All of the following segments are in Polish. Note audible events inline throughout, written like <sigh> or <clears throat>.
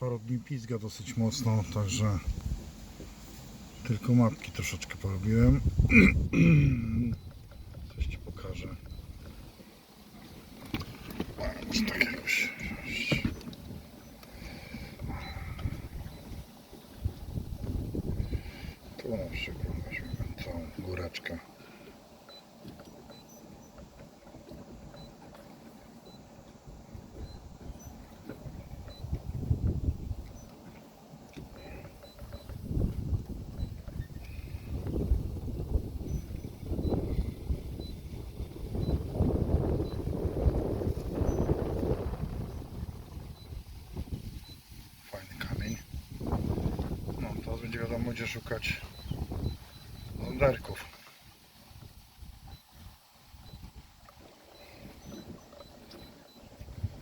dni pizga dosyć mocno, także tylko mapki troszeczkę porobiłem. <clears throat> Coś Ci pokażę. Tak jakoś wziąć. Tu na przykład weźmiemy całą góreczkę. Teraz będzie wiadomo gdzie szukać zonderków.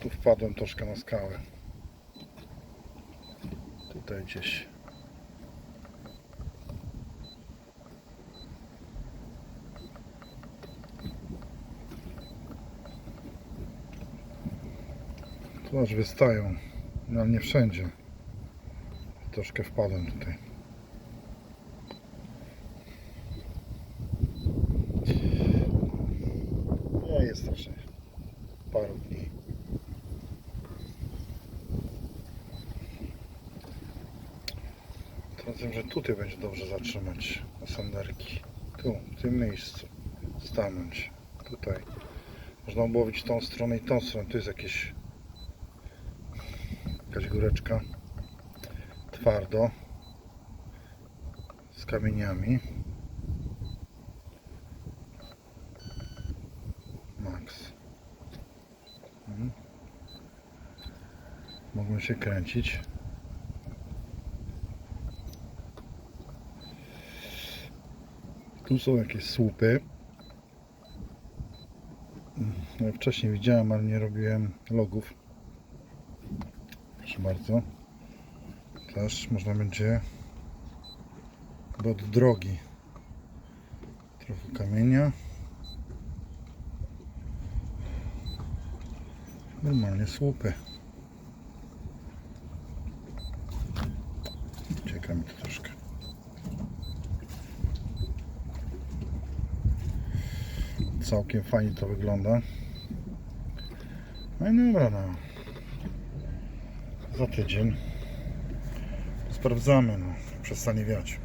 Tu wpadłem troszkę na skałę. Tutaj gdzieś. Tu aż wystają, ale nie wszędzie. Troszkę wpadłem tutaj. Nie jest strasznie. Paru dni. Wiem, że tutaj będzie dobrze zatrzymać na sanderki. Tu, w tym miejscu. Stanąć. Tutaj. Można łowić tą stronę i tą stronę. Tu jest jakieś jakaś góreczka. Twardo. Z kamieniami. Max. Mhm. Mogą się kręcić. Tu są jakieś słupy. No, wcześniej widziałem, ale nie robiłem logów. Proszę bardzo. Też można będzie od drogi. Trochę kamienia. Normalnie słupy. Cieka mi to troszkę. Całkiem fajnie to wygląda. No i dobra, no. Za tydzień sprawdzamy, no. Przestanie wiać.